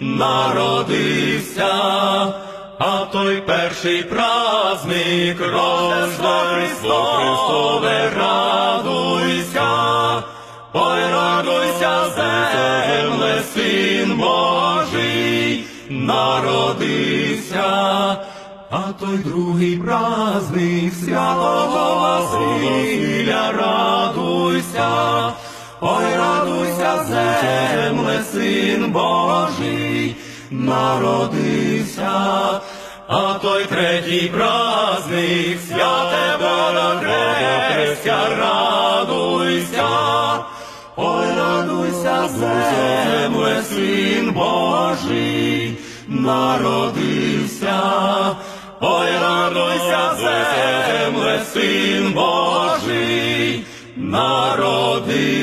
народився, а той перший праздник Рождество Христове, радуйся, ой, радуйся, земле, син Божий, народився, а той другий праздник святого Василя, радуйся, ой, радуйся, земле, син Божий, народився, а той третій праздник святе Водохрестя, радуйся, ой, радуйся, земле, син Божий, народився, ой, радуйся, земле, син Божий, народився.